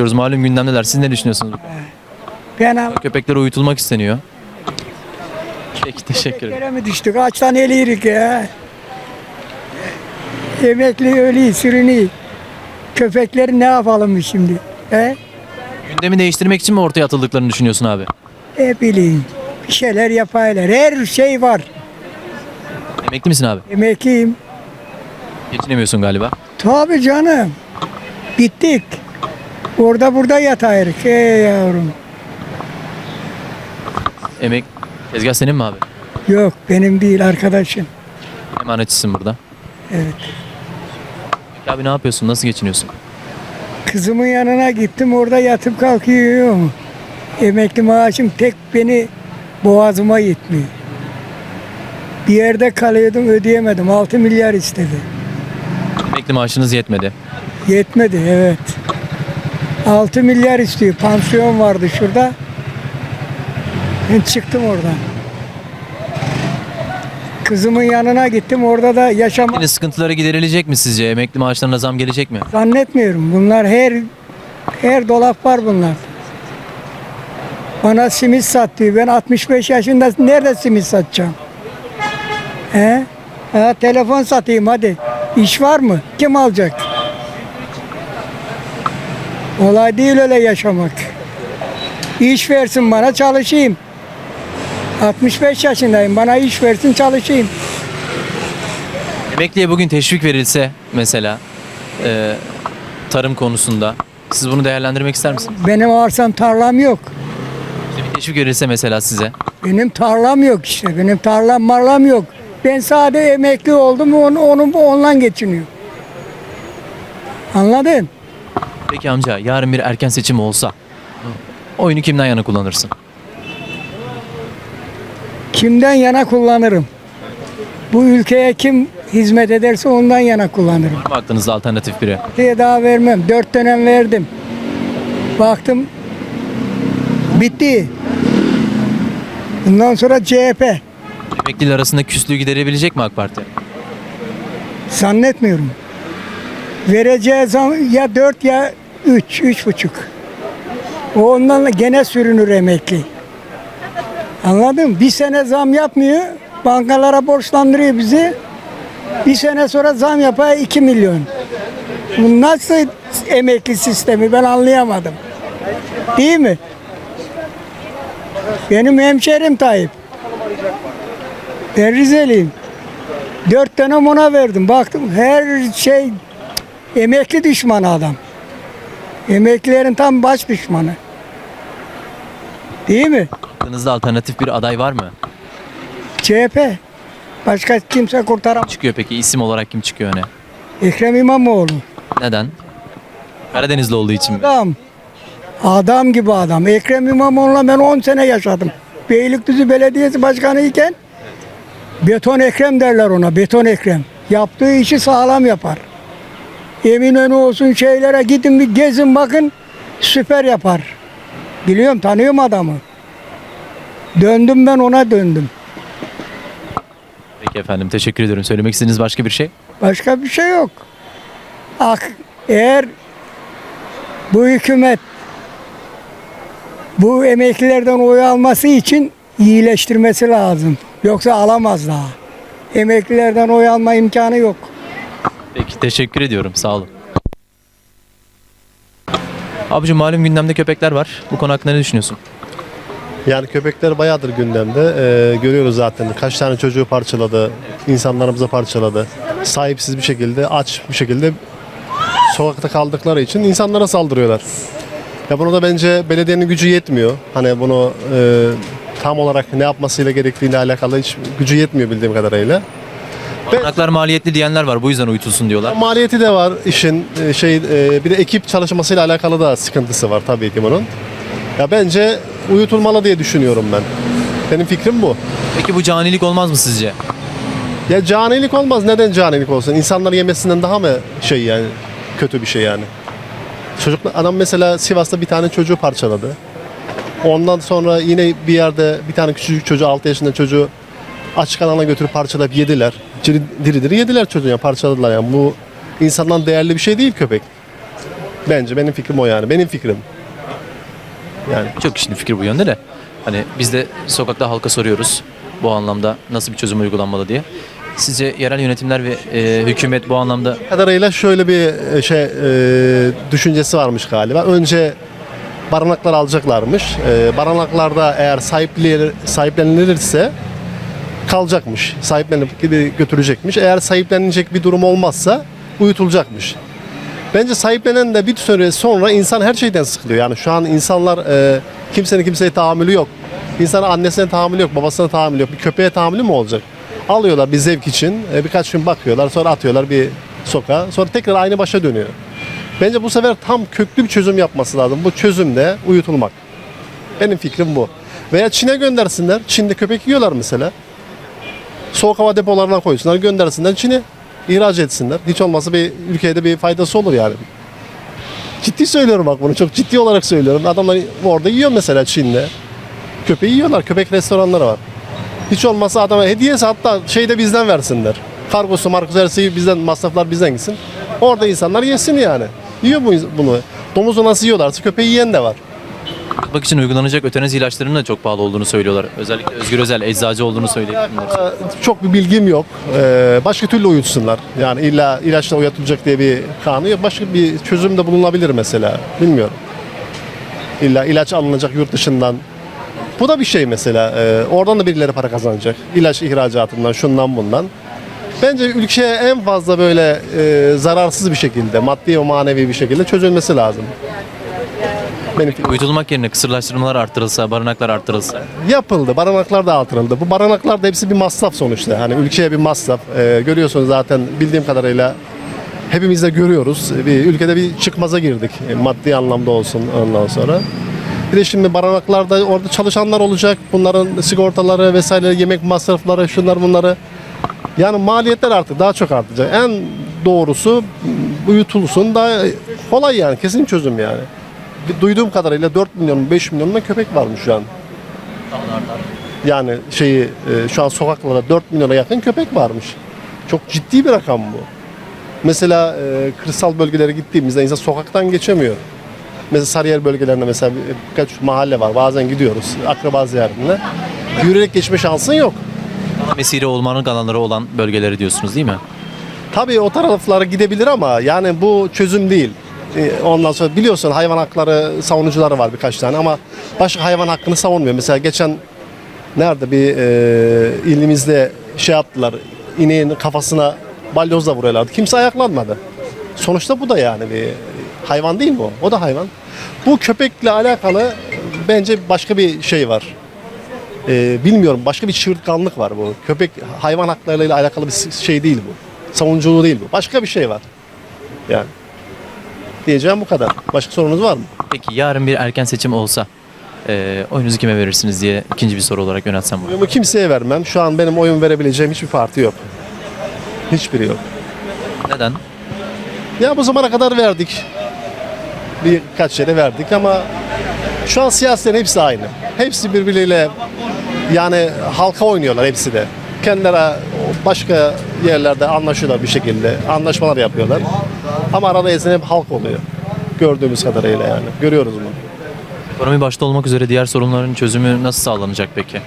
Diyoruz malum gündemdeler. Siz ne düşünüyorsunuz? Ben Köpekler uyutulmak isteniyor. Peki teşekkür ederim. yere mi düştük? Açtan eliyirik ya. Emekli ölü, sürünü. Köpekleri ne yapalım şimdi? He? Gündemi değiştirmek için mi ortaya atıldıklarını düşünüyorsun abi? E bileyim. Bir şeyler yapaylar. Her şey var. Emekli misin abi? Emekliyim. Geçinemiyorsun galiba. Tabii canım. Bittik. Orada burada yatayırık. Ey yavrum. Emek tezgah senin mi abi? Yok benim değil arkadaşım. Emanetçisin burada. Evet. Peki abi ne yapıyorsun? Nasıl geçiniyorsun? Kızımın yanına gittim orada yatıp kalkıyorum. Emekli maaşım tek beni boğazıma yetmiyor. Bir yerde kalıyordum ödeyemedim. 6 milyar istedi. Emekli maaşınız yetmedi. Yetmedi evet. 6 milyar istiyor. Pansiyon vardı şurada. Ben çıktım oradan. Kızımın yanına gittim. Orada da yaşama Yine sıkıntıları giderilecek mi sizce? Emekli maaşlarına zam gelecek mi? zannetmiyorum. Bunlar her her dolap var bunlar. Bana simit sattı. Ben 65 yaşında nerede simit satacağım? He? Ha, telefon satayım hadi. İş var mı? Kim alacak? Olay değil öyle yaşamak. İş versin bana çalışayım. 65 yaşındayım. Bana iş versin çalışayım. Emekliye bugün teşvik verilse mesela e, tarım konusunda siz bunu değerlendirmek ister misiniz? Benim arsam tarlam yok. İşte bir teşvik verilse mesela size. Benim tarlam yok işte. Benim tarlam marlam yok. Ben sade emekli oldum onu, onu onunla geçiniyor. Anladın? Peki amca yarın bir erken seçim olsa oyunu kimden yana kullanırsın? Kimden yana kullanırım? Bu ülkeye kim hizmet ederse ondan yana kullanırım. Var mı aklınızda alternatif biri? Diye daha vermem. Dört dönem verdim. Baktım bitti. Bundan sonra CHP. Emekliler arasında küslüğü giderebilecek mi AK Parti? Zannetmiyorum. Vereceği zam ya dört ya üç, üç buçuk. O ondan da gene sürünür emekli. Anladın mı? Bir sene zam yapmıyor. Bankalara borçlandırıyor bizi. Bir sene sonra zam yapar 2 milyon. Bu nasıl emekli sistemi ben anlayamadım. Değil mi? Benim hemşerim Tayyip. Ben Rizeliyim. Dört dönem ona verdim. Baktım her şey emekli düşmanı adam. Emeklilerin tam baş düşmanı. Değil mi? Aklınızda alternatif bir aday var mı? CHP. Başka kimse kurtaramaz. Çıkıyor peki isim olarak kim çıkıyor öne? Ekrem İmamoğlu. Neden? Karadenizli olduğu için mi? Adam. Adam gibi adam. Ekrem İmamoğlu'na ben 10 sene yaşadım. Beylikdüzü Belediyesi Başkanı iken beton Ekrem derler ona. Beton Ekrem. Yaptığı işi sağlam yapar. Eminönü olsun şeylere gidin bir gezin bakın süper yapar. Biliyorum tanıyorum adamı. Döndüm ben ona döndüm. Peki efendim teşekkür ediyorum. Söylemek istediğiniz başka bir şey? Başka bir şey yok. Ak, eğer bu hükümet bu emeklilerden oy alması için iyileştirmesi lazım. Yoksa alamaz daha. Emeklilerden oy alma imkanı yok. Peki teşekkür ediyorum. Sağ olun. Abici malum gündemde köpekler var. Bu konu hakkında ne düşünüyorsun? Yani köpekler bayağıdır gündemde. Ee, görüyoruz zaten kaç tane çocuğu parçaladı, insanlarımızı parçaladı. Sahipsiz bir şekilde, aç bir şekilde sokakta kaldıkları için insanlara saldırıyorlar. Ya bunu da bence belediyenin gücü yetmiyor. Hani bunu e, tam olarak ne yapmasıyla gerektiğiyle alakalı hiç gücü yetmiyor bildiğim kadarıyla. Barınaklar maliyetli diyenler var. Bu yüzden uyutulsun diyorlar. Maliyeti de var işin e, şey e, bir de ekip çalışmasıyla alakalı da sıkıntısı var tabii ki bunun. Ya bence uyutulmalı diye düşünüyorum ben. Benim fikrim bu. Peki bu canilik olmaz mı sizce? Ya canilik olmaz. Neden canilik olsun? İnsanlar yemesinden daha mı şey yani kötü bir şey yani? Çocuk adam mesela Sivas'ta bir tane çocuğu parçaladı. Ondan sonra yine bir yerde bir tane küçücük çocuğu 6 yaşında çocuğu açık alana götürüp parçalayıp yediler. Diri diri, diri yediler çocuğu ya parçaladılar yani. Bu insandan değerli bir şey değil köpek. Bence benim fikrim o yani. Benim fikrim. Yani Çok kişinin fikri bu yönde de. Hani biz de sokakta halka soruyoruz bu anlamda nasıl bir çözüm uygulanmalı diye. Sizce yerel yönetimler ve e, hükümet bu anlamda kadarıyla şöyle bir e, şey e, düşüncesi varmış galiba. Önce barınaklar alacaklarmış. E, barınaklarda eğer sahiplenir, sahiplenilirse kalacakmış. Sahiplenip götürecekmiş. Eğer sahiplenilecek bir durum olmazsa uyutulacakmış. Bence sahiplenen de bir süre sonra insan her şeyden sıkılıyor. Yani şu an insanlar e, kimsenin kimseye tahammülü yok. İnsanın annesine tahammülü yok, babasına tahammülü yok. Bir köpeğe tahammülü mü olacak? Alıyorlar bir zevk için, e, birkaç gün bakıyorlar, sonra atıyorlar bir sokağa. Sonra tekrar aynı başa dönüyor. Bence bu sefer tam köklü bir çözüm yapması lazım. Bu çözüm de uyutulmak. Benim fikrim bu. Veya Çin'e göndersinler. Çin'de köpek yiyorlar mesela. Soğuk hava depolarına koysunlar, göndersinler Çin'e. ihraç etsinler. Hiç olmazsa bir ülkeye de bir faydası olur yani. Ciddi söylüyorum bak bunu çok ciddi olarak söylüyorum. Adamlar orada yiyor mesela Çin'de. Köpeği yiyorlar. Köpek restoranları var. Hiç olmazsa adama hediyesi hatta şey de bizden versinler. Kargosu, markosu her şeyi bizden, masraflar bizden gitsin. Orada insanlar yesin yani. Yiyor bu, bunu. Domuzu nasıl yiyorlarsa köpeği yiyen de var. Bak için uygulanacak ötenazi ilaçlarının da çok pahalı olduğunu söylüyorlar. Özellikle Özgür Özel eczacı olduğunu söylüyor. Ee, Çok bir bilgim yok. Ee, Başka türlü uyutsunlar. Yani illa ilaçla uyutulacak diye bir kanun yok. Başka bir çözüm de bulunabilir mesela. Bilmiyorum. İlla ilaç alınacak yurt dışından. Bu da bir şey mesela. Ee, Oradan da birileri para kazanacak. İlaç ihracatından, şundan bundan. Bence ülkeye en fazla böyle e, zararsız bir şekilde, maddi ve manevi bir şekilde çözülmesi lazım. Benim fikrim. Uyutulmak yerine kısırlaştırmalar arttırılsa, barınaklar arttırılsa. yapıldı. Barınaklar da artırıldı. Bu barınaklar da hepsi bir masraf sonuçta. Hani ülkeye bir masraf. Ee, görüyorsunuz zaten bildiğim kadarıyla hepimiz de görüyoruz. Bir ülkede bir çıkmaza girdik. E, maddi anlamda olsun ondan sonra. Bir de şimdi barınaklarda orada çalışanlar olacak. Bunların sigortaları vesaire, yemek masrafları, şunlar bunları. Yani maliyetler artık daha çok artacak. En doğrusu uyutulsun daha kolay yani kesin çözüm yani. Duyduğum kadarıyla 4 milyon 5 milyonda köpek varmış şu an. Yani şeyi e, şu an sokaklarda 4 milyona yakın köpek varmış. Çok ciddi bir rakam bu. Mesela e, kırsal bölgelere gittiğimizde insan sokaktan geçemiyor. Mesela Sarıyer bölgelerinde mesela bir- birkaç mahalle var. Bazen gidiyoruz akraba ziyaretine. Yürüyerek geçme şansın yok. Mesire olmanın alanları olan bölgeleri diyorsunuz değil mi? Tabii o taraflara gidebilir ama yani bu çözüm değil. Ee, Ondan sonra biliyorsun hayvan hakları savunucuları var birkaç tane ama başka hayvan hakkını savunmuyor. Mesela geçen nerede bir e, ilimizde şey yaptılar. ineğin kafasına balyozla vuruyorlardı. Kimse ayaklanmadı. Sonuçta bu da yani bir hayvan değil mi o? O da hayvan. Bu köpekle alakalı bence başka bir şey var. Ee, bilmiyorum başka bir çığırtkanlık var bu. Köpek hayvan haklarıyla alakalı bir şey değil bu. Savunuculuğu değil bu. Başka bir şey var. Yani. Diyeceğim bu kadar. Başka sorunuz var mı? Peki yarın bir erken seçim olsa e, oyunuzu kime verirsiniz diye ikinci bir soru olarak yöneltsem bunu. Oyumu kimseye vermem. Şu an benim oyun verebileceğim hiçbir parti yok. Hiçbiri yok. Neden? Ya bu zamana kadar verdik. Birkaç yere verdik ama şu an siyasilerin hepsi aynı. Hepsi birbiriyle yani halka oynuyorlar hepsi de. Kendileri başka yerlerde anlaşıyorlar bir şekilde. Anlaşmalar yapıyorlar. Ama arada ezen hep halk oluyor. Gördüğümüz kadarıyla yani. Görüyoruz bunu. Ekonomi başta olmak üzere diğer sorunların çözümü nasıl sağlanacak peki?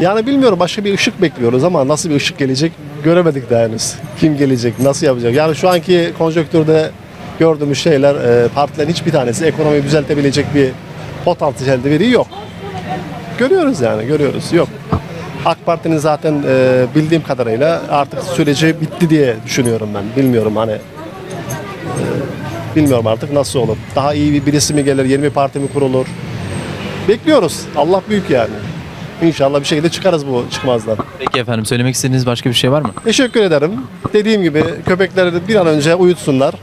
Yani bilmiyorum başka bir ışık bekliyoruz ama nasıl bir ışık gelecek göremedik daha henüz. Kim gelecek, nasıl yapacak? Yani şu anki konjonktürde gördüğümüz şeyler e, partilerin hiçbir tanesi ekonomiyi düzeltebilecek bir potansiyelde biri yok. Görüyoruz yani görüyoruz yok. AK Parti'nin zaten e, bildiğim kadarıyla artık süreci bitti diye düşünüyorum ben. Bilmiyorum hani e, bilmiyorum artık nasıl olur. Daha iyi bir birisi mi gelir, yeni bir parti mi kurulur? Bekliyoruz. Allah büyük yani. İnşallah bir şekilde çıkarız bu çıkmazdan. Peki efendim söylemek istediğiniz başka bir şey var mı? Teşekkür ederim. Dediğim gibi köpekleri de bir an önce uyutsunlar.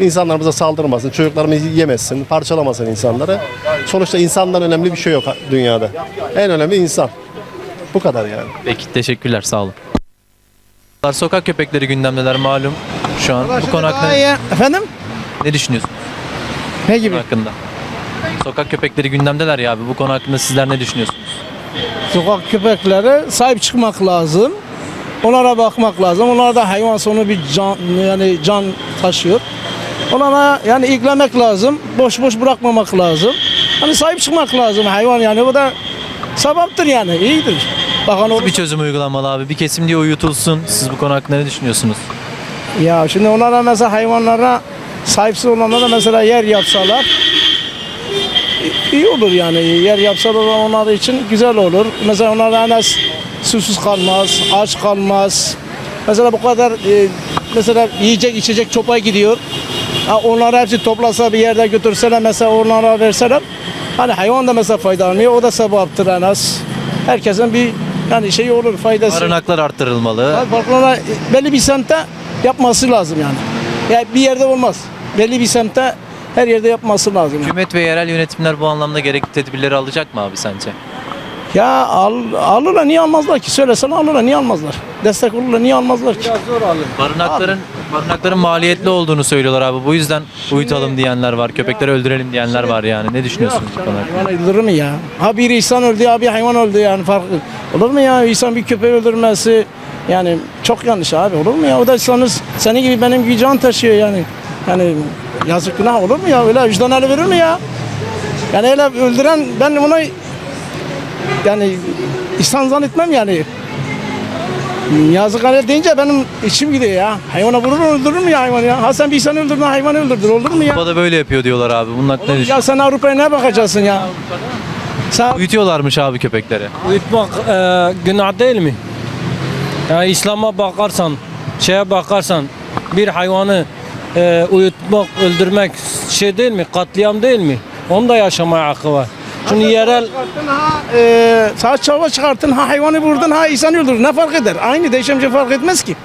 İnsanlarımıza saldırmasın, çocuklarımızı yemesin, parçalamasın insanları. Sonuçta insandan önemli bir şey yok dünyada. En önemli insan. Bu kadar yani. Peki teşekkürler sağ olun. Sokak köpekleri gündemdeler malum şu an. Bu konu hakkında Efendim? ne düşünüyorsunuz Ne bu gibi? konu hakkında? Sokak köpekleri gündemdeler ya abi. Bu konu hakkında sizler ne düşünüyorsunuz? Sokak köpeklere sahip çıkmak lazım. Onlara bakmak lazım. Onlar da hayvan sonu bir can yani can taşıyor. Onlara yani ilgilenmek lazım. Boş boş bırakmamak lazım. Hani sahip çıkmak lazım hayvan yani. O da sevaptır yani. iyidir. Bakan olur. Bir çözüm uygulanmalı abi. Bir kesim diye uyutulsun. Siz bu konu hakkında ne düşünüyorsunuz? Ya şimdi onlara mesela hayvanlara sahipsiz olanlara mesela yer yapsalar iyi olur yani. Yer yapsalar onlar için güzel olur. Mesela onlar en az susuz kalmaz, aç kalmaz. Mesela bu kadar e, mesela yiyecek içecek çopa gidiyor. Ha, onları hepsi toplasa bir yerde götürseler mesela onlara verseler hani hayvan da mesela faydalanıyor. O da sevaptır en az. Herkesin bir yani şey olur faydası. Barınaklar arttırılmalı. Parklara belli bir semtte yapması lazım yani. Yani bir yerde olmaz. Belli bir semtte her yerde yapması lazım. Yani. Hükümet ve yerel yönetimler bu anlamda gerekli tedbirleri alacak mı abi sence? Ya al, alırlar niye almazlar ki? Söylesene alırlar niye almazlar? Destek olurlar niye almazlar ki? Barınakların barınakların maliyetli olduğunu söylüyorlar abi. Bu yüzden uyutalım diyenler var. Köpekleri öldürelim diyenler var yani. Ne düşünüyorsunuz bu konu hakkında? Hayvan öldürür mü ya? Ha bir insan öldü ya bir hayvan öldü yani farklı. Olur mu ya insan bir köpeği öldürmesi? Yani çok yanlış abi olur mu ya? O da insanız senin gibi benim gibi can taşıyor yani. Yani yazık günah olur mu ya? Öyle vicdan eli verir mi ya? Yani öyle öldüren ben ona yani insan zannetmem yani. Yazık hale deyince benim içim gidiyor ya. Hayvana vurur mu öldürür mü ya hayvanı ya? Ha sen bir insanı öldürdün hayvanı öldürdün olur mu ya? Avrupa'da böyle yapıyor diyorlar abi. Bunun hakkında ne Ya düşünüyorsun? sen Avrupa'ya ne bakacaksın ya? Sen Uyutuyorlarmış abi köpekleri. Uyutmak e, günah değil mi? Yani İslam'a bakarsan, şeye bakarsan bir hayvanı e, uyutmak, öldürmek şey değil mi? Katliam değil mi? Onun da yaşamaya hakkı var. Şimdi yerel ha e, saç çava çıkarttın ha hayvanı vurdun ha insanı öldürdün ne fark eder? Aynı şey fark etmez ki.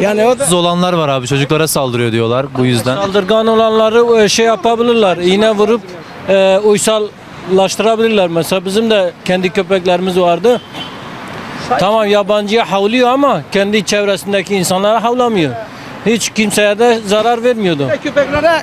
Yani o da olanlar var abi. Çocuklara saldırıyor diyorlar bu yüzden. saldırgan olanları e, şey yapabilirler. iğne vurup e, uysallaştırabilirler. Mesela bizim de kendi köpeklerimiz vardı. Tamam yabancıya havlıyor ama kendi çevresindeki insanlara havlamıyor. Hiç kimseye de zarar vermiyordu. köpeklere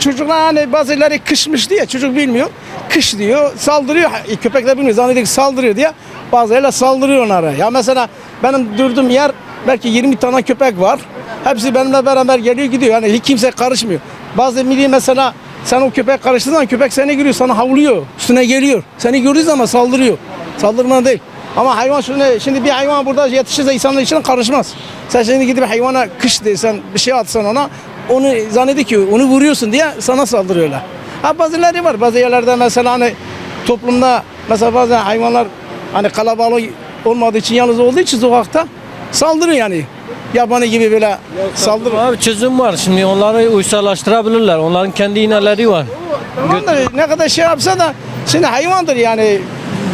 çocuklar hani bazıları kışmış diye çocuk bilmiyor. Kış diyor saldırıyor. E, Köpekler bilmiyor zannediyor ki saldırıyor diye. Bazıları saldırıyor onlara. Ya mesela benim durduğum yer belki 20 tane köpek var. Hepsi benimle beraber geliyor gidiyor. Yani hiç kimse karışmıyor. Bazı milli mesela sen o köpek karıştığın zaman köpek seni görüyor sana havlıyor. Üstüne geliyor. Seni gördüğü zaman saldırıyor. Saldırma değil. Ama hayvan şimdi, şimdi bir hayvan burada yetişirse insanlar içine karışmaz. Sen şimdi gidip hayvana kış desen bir şey atsan ona onu zannediyor ki onu vuruyorsun diye sana saldırıyorlar. Ha bazıları var. Bazı yerlerde mesela hani toplumda mesela bazen hayvanlar hani kalabalık olmadığı için yalnız olduğu için sokakta saldırıyor yani. Yabani gibi böyle saldırıyor. Abi çözüm var. Şimdi onları uysallaştırabilirler. Onların kendi iğneleri var. Tamam da ne kadar şey yapsa da şimdi hayvandır yani.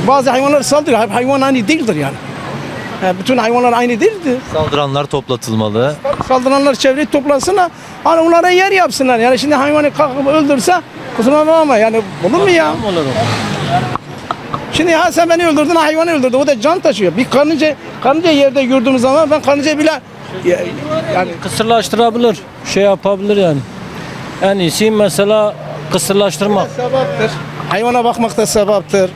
Bazı hayvanlar saldırıyor. Hayvan aynı değildir yani. Bütün hayvanlar aynı değildir. Saldıranlar toplatılmalı. Saldıranlar çevreyi toplansınlar. Hani onlara yer yapsınlar. Yani şimdi hayvanı kalkıp öldürse kusura bakma yani olur mu ya? Olur. Şimdi ha sen beni öldürdün ha hayvanı öldürdün. O da can taşıyor. Bir karınca, karınca yerde gördüğümüz zaman ben karınca bile ya- yani Kısırlaştırabilir. Şey yapabilir yani. En iyisi mesela kısırlaştırmak. sevaptır. Hayvana bakmak da sevaptır.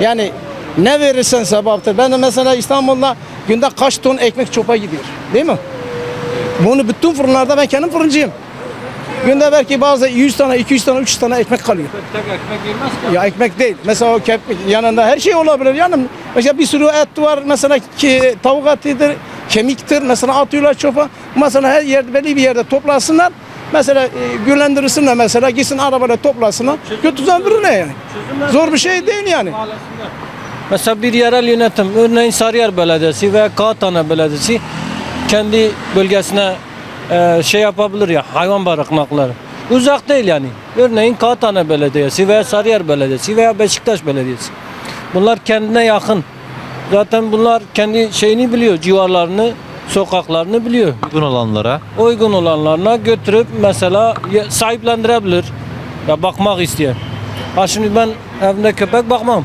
Yani ne verirsen sevaptır. Ben de mesela İstanbul'da günde kaç ton ekmek çopa gidiyor. Değil mi? Bunu bütün fırınlarda ben kendim fırıncıyım. Günde belki bazı 100 tane, 200 tane, 300 tane ekmek kalıyor. Tek ekmek girmez ki. Ya ekmek değil. Mesela o kep yanında her şey olabilir. Yani mesela bir sürü et var. Mesela ki, tavuk etidir, kemiktir. Mesela atıyorlar çopa. Mesela her yerde belli bir yerde toplasınlar. Mesela e, güllendirirsinler mesela gitsin arabayla toplasınlar. Götürsen birine yani. Zor bir şey değil yani. Mesela bir yerel yönetim, örneğin Sarıyer Belediyesi veya Kağıthane Belediyesi kendi bölgesine e, şey yapabilir ya hayvan barınakları. Uzak değil yani. Örneğin Kağıthane Belediyesi veya Sarıyer Belediyesi veya Beşiktaş Belediyesi. Bunlar kendine yakın. Zaten bunlar kendi şeyini biliyor, civarlarını, sokaklarını biliyor. Uygun olanlara. Uygun olanlarına götürüp mesela sahiplendirebilir. Ya bakmak isteyen. Ha şimdi ben evimde köpek bakmam.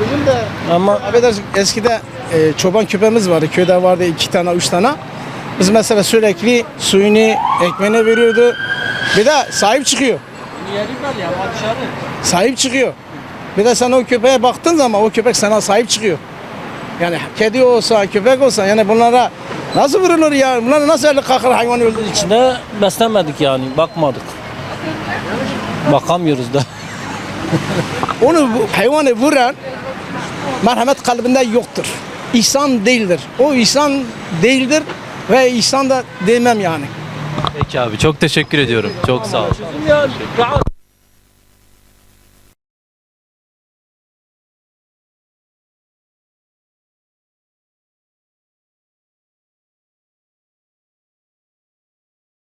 Bizim de Ama affedersin eskide e, çoban köpeğimiz vardı. Köyde vardı iki tane, üç tane. Biz mesela sürekli suyunu, ekmeğini veriyordu. Bir de sahip çıkıyor. Sahip çıkıyor. Bir de sen o köpeğe baktığın zaman o köpek sana sahip çıkıyor. Yani kedi olsa, köpek olsa yani bunlara nasıl vurulur ya? Bunlara nasıl öyle kalkar hayvan öldürür? İçinde beslemedik yani bakmadık. Bakamıyoruz da. Onu bu- hayvanı vuran merhamet kalbinde yoktur. İhsan değildir. O ihsan değildir ve ihsan da demem yani. Peki abi çok teşekkür ediyorum. Çok sağ ol.